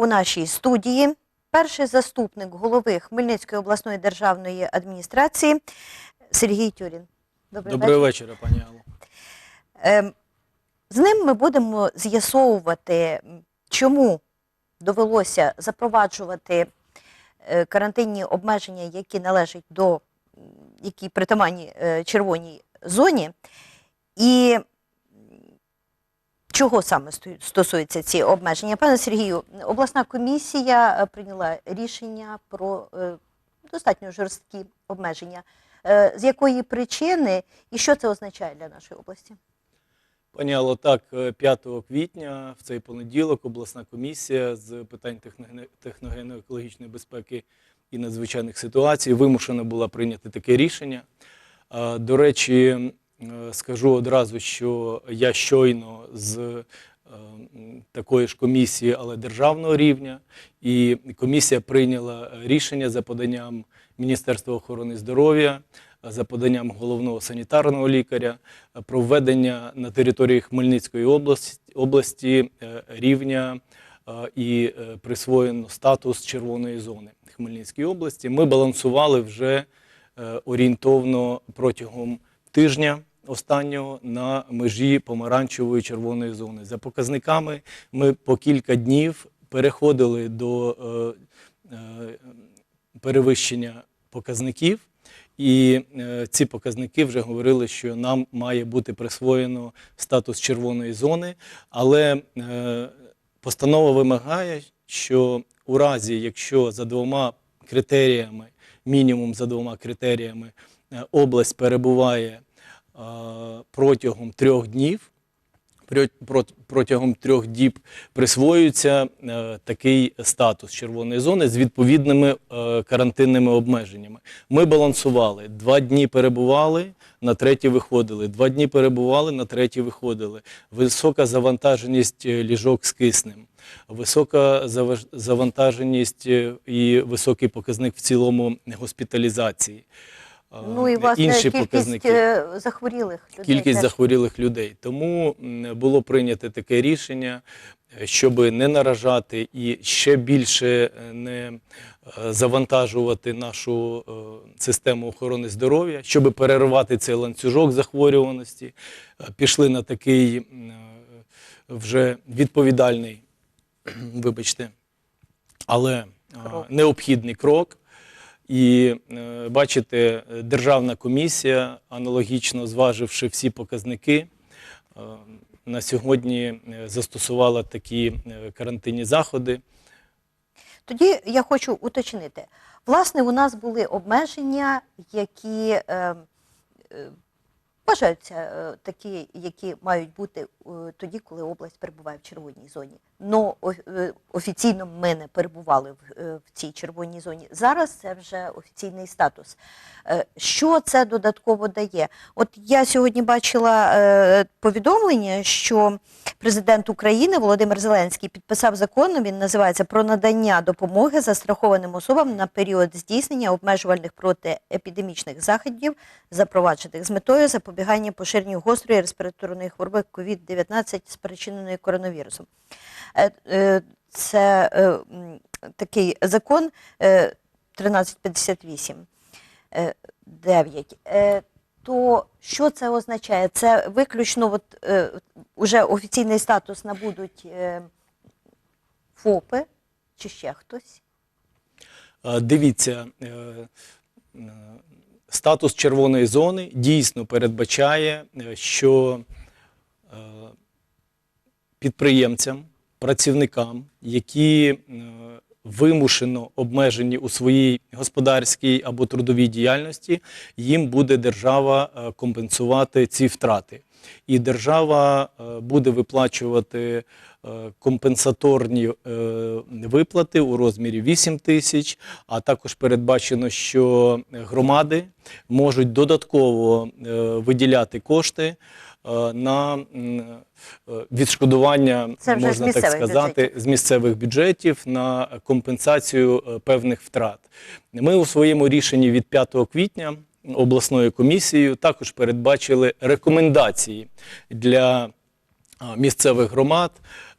у нашій студії перший заступник голови Хмельницької обласної державної адміністрації Сергій Тюрін. Добрий Доброго вечір. пані Алло. Ем, З ним ми будемо з'ясовувати, чому довелося запроваджувати е, карантинні обмеження, які належать до які притаманні е, червоній зоні, і чого саме стосуються ці обмеження. Пане Сергію, обласна комісія е, прийняла рішення про е, достатньо жорсткі обмеження. Е, З якої причини і що це означає для нашої області? Пані Алло, так, е, 5 квітня в цей понеділок обласна комісія з питань техноген- техногенно-екологічної безпеки і надзвичайних ситуацій вимушена була прийняти таке рішення. До речі, скажу одразу, що я щойно з е, такої ж комісії, але державного рівня, і комісія прийняла рішення за поданням Міністерства охорони здоров'я, за поданням головного санітарного лікаря про введення на території Хмельницької області, області е, рівня е, і присвоєно статус червоної зони Хмельницької області. Ми балансували вже орієнтовно протягом тижня останнього на межі помаранчевої червоної зони. За показниками ми по кілька днів переходили до е, е, перевищення показників. І е, ці показники вже говорили, що нам має бути присвоєно статус червоної зони, але постанова вимагає, що у разі, якщо за двома критеріями, мінімум за двома критеріями, область перебуває протягом трьох днів, прот- прот- протягом трьох діб присвоюється е, такий статус червоної зони з відповідними е, карантинними обмеженнями. Ми балансували. Два дні перебували, на третій виходили. Два дні перебували, на третій виходили. Висока завантаженість е, ліжок з киснем. Висока завантаженість і високий показник в цілому госпіталізації. Ну і власне інші кількість показники е, захворілих людей. кількість теж. захворілих людей. Тому було прийнято таке рішення, щоб не наражати і ще більше е, не е, завантажувати нашу систему охорони здоров'я, щоб перервати цей ланцюжок захворюваності. Пішли на такий вже відповідальний, вибачте, але Крок. необхідний крок. І е, бачите, державна комісія, аналогічно зваживши всі показники, е, на сьогодні е, застосувала такі карантинні заходи. Тоді я хочу уточнити. Власне, у нас були обмеження, які вважаються е, такі, які мають бути е, тоді, коли область перебуває в червоній зоні. Но е, офіційно ми не перебували в, цій червоній зоні. Зараз це вже офіційний статус. Що це додатково дає? От я сьогодні бачила повідомлення, що президент України Володимир Зеленський підписав закон. Він називається про надання допомоги застрахованим особам на період здійснення обмежувальних протиепідемічних заходів, запроваджених з метою запобігання поширенню гострої респіраторної хвороби COVID-19, спричиненої коронавірусом. Е, е, Це е, такий закон е, 1358. Е, 9. Е, То що це означає? Це виключно от, е, офіційний статус набудуть ФОПи чи ще хтось? Дивіться, статус червоної зони дійсно передбачає, е, що е, підприємцям, працівникам, які е, вимушено обмежені у своїй господарській або трудовій діяльності, їм буде держава компенсувати ці втрати. І держава е, буде виплачувати е, компенсаторні е, виплати у розмірі 8 тисяч, а також передбачено, що громади можуть додатково виділяти кошти на відшкодування, можна так сказати, бюджетів. з місцевих бюджетів на компенсацію певних втрат. Ми у своєму рішенні від 5 квітня обласною комісією також передбачили рекомендації для місцевих громад,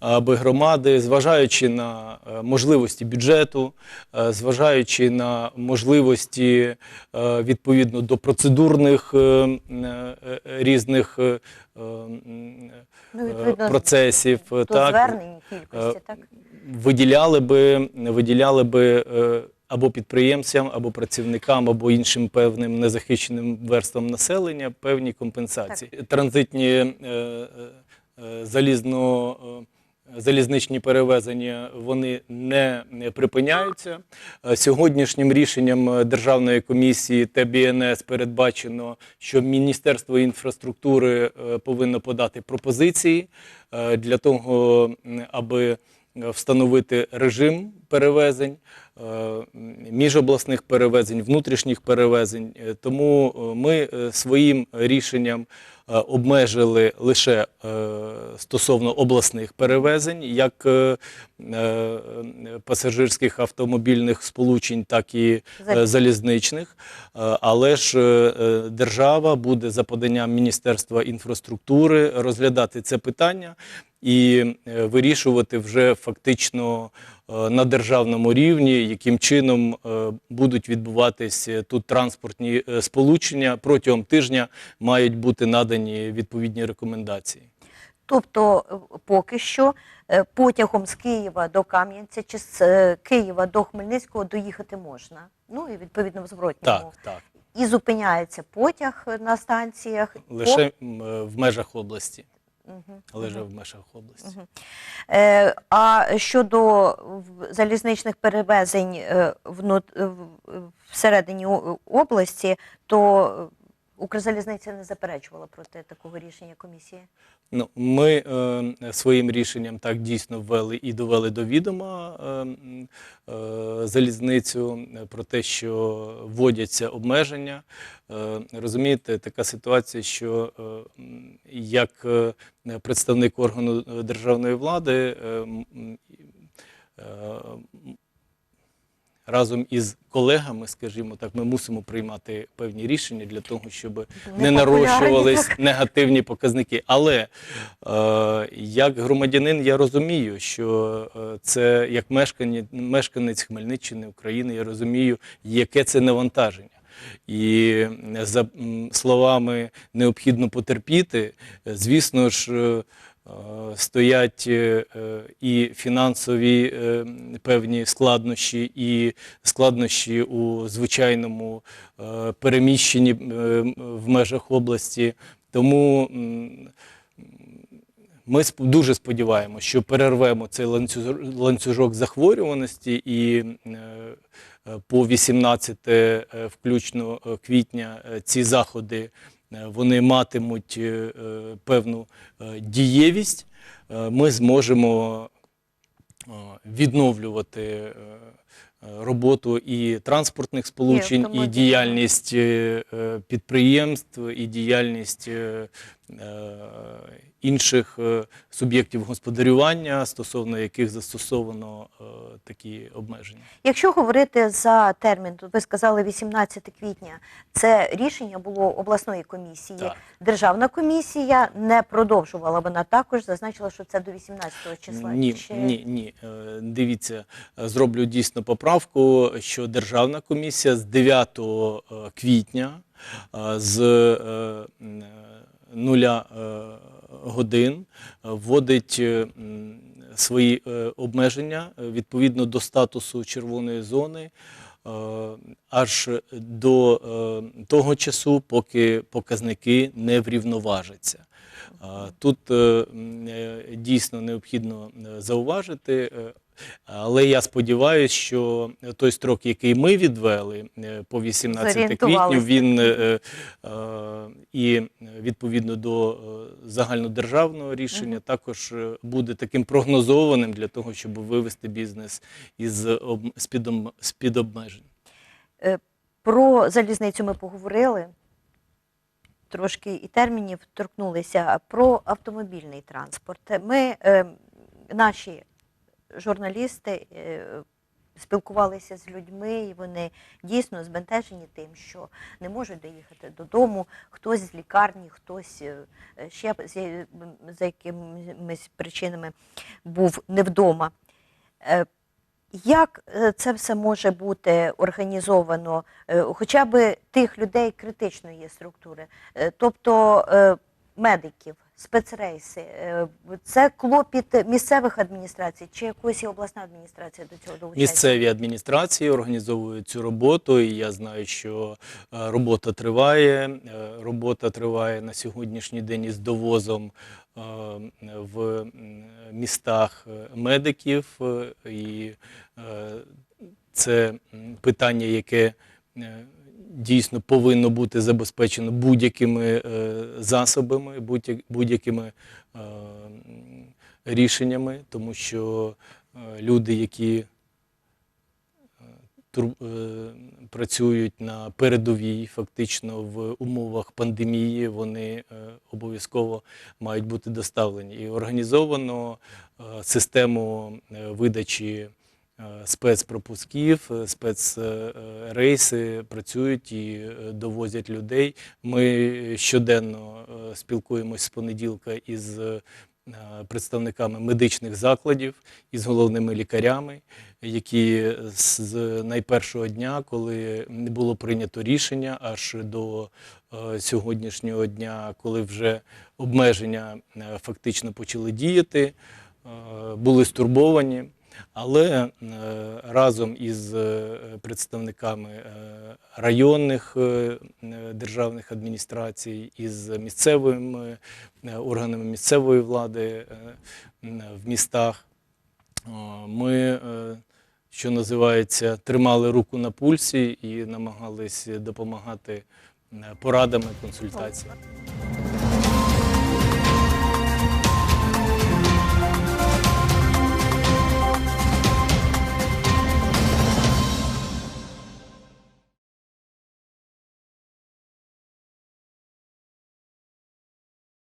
аби громади, зважаючи на е, можливості бюджету, е, зважаючи на можливості е, відповідно до процедурних різних Ну, процесів, до так, звернень кількості, так? виділяли би, виділяли би або підприємцям, або працівникам, або іншим певним незахищеним верствам населення певні компенсації. Транзитні е, е, е, залізно. е, Залізничні перевезення вони не припиняються. Е, Сьогоднішнім рішенням е, Державної комісії ТБНС передбачено, що Міністерство інфраструктури повинно подати пропозиції для того, аби встановити режим перевезень, міжобласних перевезень, внутрішніх перевезень. Е, Тому е, ми е, своїм рішенням е, обмежили лише е, стосовно обласних перевезень, як е, е, пасажирських автомобільних сполучень, так і е, залізничних. Е, Але ж е, е, держава буде за поданням Міністерства інфраструктури розглядати це питання і е, вирішувати вже фактично е, на державному рівні, яким чином е, будуть відбуватись тут транспортні сполучення. Протягом тижня мають бути надані відповідні рекомендації. Тобто поки що потягом з Києва до Кам'янця чи з Києва до Хмельницького доїхати можна. Ну і відповідно в зворотньому. Так, так. І зупиняється потяг на станціях. Лише в межах області. Мгм, вже в межах області. Е, а щодо залізничних перевезень е, всередині області, то Укрзалізниця не заперечувала проти такого рішення комісії. Ну, ми е, своїм рішенням так дійсно ввели і довели до відома е, е, залізницю е, про те, що вводяться обмеження. Е, розумієте, така ситуація, що е, як е, представник органу е, державної влади. е, е, Разом із колегами, скажімо так, ми мусимо приймати певні рішення для того, щоб не нарощувались негативні показники. Але е, як громадянин я розумію, що е, це як мешканець, Хмельниччини, України, я розумію, яке це навантаження. І е, за словами необхідно потерпіти, е, звісно ж. Е, Стоять е, е, і фінансові певні складнощі, і складнощі у звичайному переміщенні в межах області. Тому ми дуже сподіваємося, що перервемо цей ланцюжок, захворюваності і по 18 е, включно квітня ці заходи вони матимуть е, е, певну е, дієвість. Е, Ми зможемо е, відновлювати е, е, роботу і транспортних сполучень, і, діяльність е, е, підприємств, і діяльність е, е, інших е, суб'єктів господарювання, стосовно яких застосовано е, такі обмеження. Якщо говорити за термін, то ви сказали 18 квітня, це рішення було обласної комісії. Так. Державна комісія не продовжувала, вона також зазначила, що це до 18 числа. Ні, Чи- ні, ні. Е, Дивіться, е, зроблю дійсно поправку, що Державна комісія з 9 е, квітня е, з е, е, нуля е, годин вводить е, свої е, обмеження відповідно до статусу червоної зони. Аж до того часу, поки показники не врівноважаться. Тут дійсно необхідно зауважити, але я сподіваюся, що той строк, який ми відвели е, по 18 квітню, він е, е, і відповідно до загальнодержавного рішення також буде таким прогнозованим для того, щоб вивести бізнес із з-під з-під обмежень. Про залізницю ми поговорили. Трошки і термінів торкнулися. Про автомобільний транспорт. Ми, е, наші журналісти, е, спілкувалися з людьми, і вони дійсно збентежені тим, що не можуть доїхати додому. Хтось з лікарні, хтось е, ще за якимись причинами був не вдома. Е, Як е, це все може бути організовано, е, хоча б тих людей критичної структури, Е, тобто е, медиків, спецрейси, е, це клопіт місцевих адміністрацій чи якоїсь обласна адміністрація до цього долучається? Місцеві адміністрації організовують цю роботу, і я знаю, що е, робота триває. Е, Робота триває на сьогоднішній день із довозом в містах медиків, і це питання, яке дійсно повинно бути забезпечено будь-якими е, засобами, будь-я- будь-якими е, рішеннями, тому що е, люди, які працюють на передовій, фактично в умовах пандемії, вони обов'язково мають бути доставлені. І організовано систему видачі спецпропусків, е, спецрейси працюють і е, довозять людей. Ми щоденно е, спілкуємось з понеділка із е, представниками медичних закладів із головними лікарями, які з найпершого дня, коли не було прийнято рішення, аж до е, сьогоднішнього дня, коли вже обмеження е, фактично почали діяти, е, були стурбовані. Але е, разом із е, представниками е, районних державних адміністрацій, із місцевими органами місцевої влади в містах, ми, що називається, тримали руку на пульсі і намагались допомагати порадами, консультаціями.